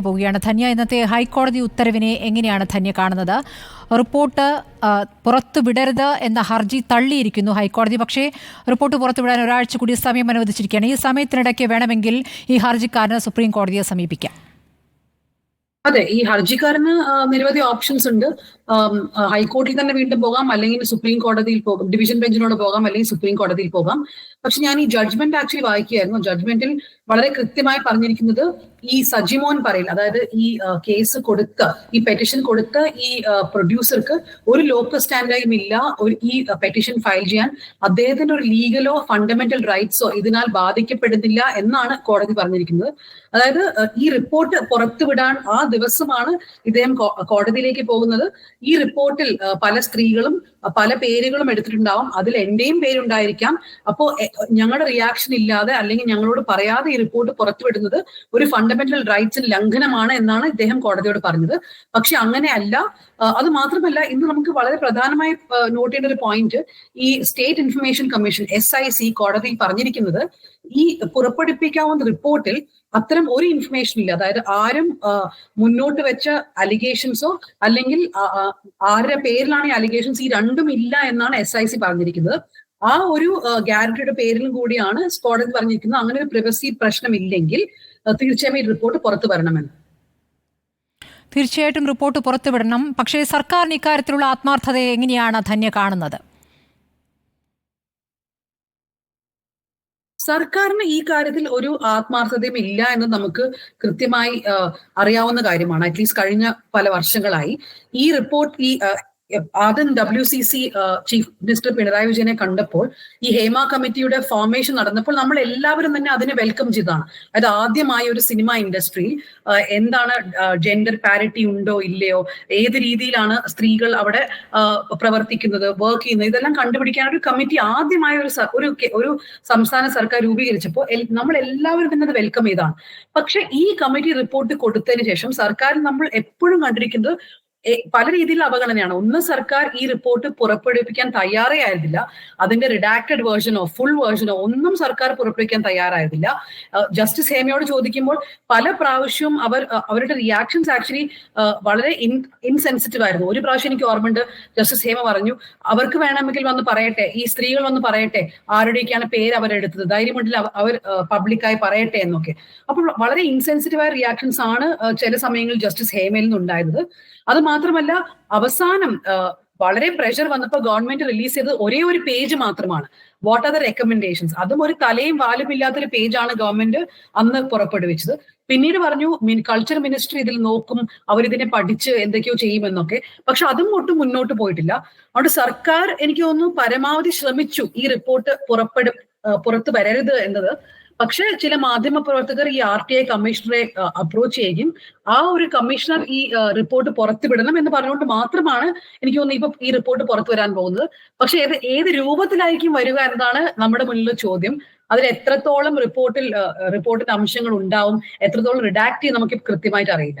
പോവുകയാണ്. ധന്യ ഇന്നത്തെ ഹൈക്കോടതി ഉത്തരവിനെ എങ്ങനെയാണ് ധന്യ കാണുന്നത്? റിപ്പോർട്ട് പുറത്തു പുറത്തുവിടരുത് എന്ന ഹർജി തള്ളിയിരിക്കുന്നു ഹൈക്കോടതി. പക്ഷേ റിപ്പോർട്ട് പുറത്തുവിടാൻ ഒരാഴ്ച കൂടി സമയം അനുവദിച്ചിരിക്കുകയാണ് ഈ സമയത്തിനിടയ്ക്ക് വേണമെങ്കിൽ ഈ ഹർജിക്കാരന് സുപ്രീം കോടതിയെ സമീപിക്കാം. അതെ ഈ ഹർജിക്കാരന് നിരവധി ഓപ്ഷൻസ് ഉണ്ട്. ഹൈക്കോടതിയിൽ തന്നെ വീണ്ടും പോകാം അല്ലെങ്കിൽ സുപ്രീം കോടതിയിൽ പോകാം ഡിവിഷൻ ബെഞ്ചിനോട് പോകാം അല്ലെങ്കിൽ സുപ്രീം കോടതിയിൽ പോകാം. പക്ഷെ ഞാൻ ഈ ജഡ്ജ്മെന്റ് ആക്ച്വലി വായിക്കുകയായിരുന്നു. ജഡ്ജ്മെന്റിൽ വളരെ കൃത്യമായി പറഞ്ഞിരിക്കുന്നത് ഈ സജിമോൻ പറയിൽ അതായത് ഈ കേസ് കൊടുത്ത ഈ പെറ്റിഷൻ കൊടുത്ത ഈ പ്രൊഡ്യൂസർക്ക് ഒരു ലോക്കൽ സ്റ്റാൻഡായും ഇല്ല. ഒരു ഈ പെറ്റിഷൻ ഫയൽ ചെയ്യാൻ അദ്ദേഹത്തിന്റെ ഒരു ലീഗലോ ഫണ്ടമെന്റൽ റൈറ്റ്സോ ഇതിനാൽ ബാധിക്കപ്പെടുന്നില്ല എന്നാണ് കോടതി പറഞ്ഞിരിക്കുന്നത്. അതായത് ഈ റിപ്പോർട്ട് പുറത്തുവിടാൻ ആ ദിവസമാണ് ഇദ്ദേഹം കോടതിയിലേക്ക് പോകുന്നത്. ഈ റിപ്പോർട്ടിൽ പല സ്ത്രീകളും പല പേരുകളും എടുത്തിട്ടുണ്ടാവും. അതിൽ എന്റെയും പേരുണ്ടായിരിക്കാം. അപ്പോ എ- ഞങ്ങളുടെ റിയാക്ഷൻ ഇല്ലാതെ അല്ലെങ്കിൽ ഞങ്ങളോട് പറയാതെ ഈ റിപ്പോർട്ട് പുറത്തുവിടുന്നത് ഒരു ഫണ്ടമെന്റൽ റൈറ്റ്സിന് ലംഘനമാണ് എന്നാണ് ഇദ്ദേഹം കോടതിയോട് പറഞ്ഞത്. പക്ഷെ അങ്ങനെയല്ല. അത് മാത്രമല്ല ഇന്ന് നമുക്ക് വളരെ പ്രധാനമായി നോട്ട് ചെയ്യേണ്ട ഒരു പോയിന്റ് ഈ state information commission S I C കോടതിയിൽ പറഞ്ഞിരിക്കുന്നത് ഈ പുറപ്പെടുപ്പിക്കാവുന്ന റിപ്പോർട്ടിൽ അത്തരം ഒരു ഇൻഫർമേഷൻ ഇല്ല. അതായത് ആരും മുന്നോട്ട് വെച്ച അലിഗേഷൻസോ അല്ലെങ്കിൽ ആരുടെ പേരിലാണ് ഈ അലിഗേഷൻസ് ഈ രണ്ടും ഇല്ല എന്നാണ് എസ് ഐ സി പറഞ്ഞിരിക്കുന്നത്. ആ ഒരു ഗ്യാരണ്ടിയുടെ പേരിലും കൂടിയാണ് കോടതി പറഞ്ഞിരിക്കുന്നത്. അങ്ങനെ ഒരു പ്രിവസി പ്രശ്നം ഇല്ലെങ്കിൽ തീർച്ചയായും ഈ റിപ്പോർട്ട് പുറത്തു വരണമെന്ന്. തീർച്ചയായിട്ടും റിപ്പോർട്ട് പുറത്തുവിടണം പക്ഷേ സർക്കാരിന് ഇക്കാര്യത്തിലുള്ള ആത്മാർത്ഥതയെ എങ്ങനെയാണ് ധന്യ കാണുന്നത്? സർക്കാരിന് ഈ കാര്യത്തിൽ ഒരു ആത്മാർത്ഥതയും ഇല്ല എന്ന് നമുക്ക് കൃത്യമായി അറിയാവുന്ന കാര്യമാണ്. അറ്റ്ലീസ്റ്റ് കഴിഞ്ഞ പല വർഷങ്ങളായി. ഈ റിപ്പോർട്ട് ഈ ആദ്യം W C C chief minister Pinarayi വിജയനെ കണ്ടപ്പോൾ ഈ ഹേമ കമ്മിറ്റിയുടെ ഫോർമേഷൻ നടന്നപ്പോൾ നമ്മൾ എല്ലാവരും തന്നെ അതിനെ വെൽക്കം ചെയ്തതാണ്. അതായത് ആദ്യമായി ഒരു സിനിമ ഇൻഡസ്ട്രിയിൽ എന്താണ് ജെൻഡർ പാരിറ്റി ഉണ്ടോ ഇല്ലയോ ഏത് രീതിയിലാണ് സ്ത്രീകൾ അവിടെ പ്രവർത്തിക്കുന്നത് വർക്ക് ചെയ്യുന്നത് ഇതെല്ലാം കണ്ടുപിടിക്കാൻ ഒരു കമ്മിറ്റി ആദ്യമായ ഒരു ഒരു ഒരു സംസ്ഥാന സർക്കാർ രൂപീകരിച്ചപ്പോൾ നമ്മൾ എല്ലാവരും തന്നെ അത് വെൽക്കം ചെയ്താണ് പക്ഷെ ഈ കമ്മിറ്റി റിപ്പോർട്ട് കൊടുത്തതിന് ശേഷം സർക്കാർ നമ്മൾ എപ്പോഴും കണ്ടിരിക്കുന്നത് പല രീതിയിലുള്ള അവഗണനയാണ്. ഒന്ന് സർക്കാർ ഈ റിപ്പോർട്ട് പുറപ്പെടുവിപ്പിക്കാൻ തയ്യാറേ ആയിരുന്നില്ല അതിന്റെ റിഡാക്റ്റഡ് വേർഷനോ ഫുൾ വേർഷനോ ഒന്നും സർക്കാർ പുറപ്പെടുവിക്കാൻ തയ്യാറായിരുന്നില്ല. ജസ്റ്റിസ് ഹേമയോട് ചോദിക്കുമ്പോൾ പല പ്രാവശ്യവും അവർ അവരുടെ റിയാക്ഷൻസ് ആക്ച്വലി വളരെ ഇൻ ഇൻസെൻസിറ്റീവ് ആയിരുന്നു. ഒരു പ്രാവശ്യം എനിക്ക് ഓർമ്മയുണ്ട് ജസ്റ്റിസ് ഹേമ പറഞ്ഞു അവർക്ക് വേണമെങ്കിൽ വന്ന് പറയട്ടെ ഈ സ്ത്രീകൾ വന്ന് പറയട്ടെ ആരുടെയൊക്കെയാണ് പേര് അവരെടുത്തത്? ധൈര്യമുണ്ടെങ്കിൽ അവ- അവർ പബ്ലിക്കായി പറയട്ടെ എന്നൊക്കെ. അപ്പോൾ വളരെ ഇൻസെൻസിറ്റീവ് ആയ റിയാക്ഷൻസ് ആണ് ചില സമയങ്ങളിൽ ജസ്റ്റിസ് ഹേമയിൽ നിന്നുണ്ടായത് അത് മാത്രമല്ല അവസാനം വളരെ പ്രഷർ വന്നപ്പോൾ ഗവൺമെന്റ് റിലീസ് ചെയ്തത് ഒരേ ഒരു പേജ് മാത്രമാണ്. വാട്ട് ആർ ദ റെക്കമെൻഡേഷൻസ് അതും ഒരു തലയും വാലും ഇല്ലാത്തൊരു പേജാണ് ഗവൺമെന്റ് അന്ന് പുറപ്പെടുവിച്ചത്. പിന്നീട് പറഞ്ഞു കൾച്ചർ മിനിസ്ട്രി ഇതിൽ നോക്കും അവരിതിനെ പഠിച്ച് എന്തൊക്കെയോ ചെയ്യുമെന്നൊക്കെ. പക്ഷെ അതും ഒട്ടും മുന്നോട്ട് പോയിട്ടില്ല. അതുകൊണ്ട് സർക്കാർ എനിക്ക് തോന്നുന്നു പരമാവധി ശ്രമിച്ചു ഈ റിപ്പോർട്ട് പുറപ്പെടും പുറത്തു വരരുത് എന്നത്. പക്ഷേ ചില മാധ്യമ പ്രവർത്തകർ ഈ ആർ ടി ഐ കമ്മീഷണറെ അപ്രോച്ച് ചെയ്യുകയും ആ ഒരു കമ്മീഷണർ ഈ റിപ്പോർട്ട് പുറത്തുവിടണം എന്ന് പറഞ്ഞുകൊണ്ട് മാത്രമാണ് എനിക്ക് തോന്നുന്നു ഇപ്പൊ ഈ റിപ്പോർട്ട് പുറത്തു വരാൻ പോകുന്നത്. പക്ഷെ ഏത് ഏത് രൂപത്തിലായിരിക്കും വരിക എന്നതാണ് നമ്മുടെ മുന്നിൽ ചോദ്യം. അതിൽ എത്രത്തോളം റിപ്പോർട്ടിൽ റിപ്പോർട്ടിന്റെ അംശങ്ങൾ ഉണ്ടാവും എത്രത്തോളം റിഡാക്ട് ചെയ്യും നമുക്ക് കൃത്യമായിട്ട് അറിയില്ല.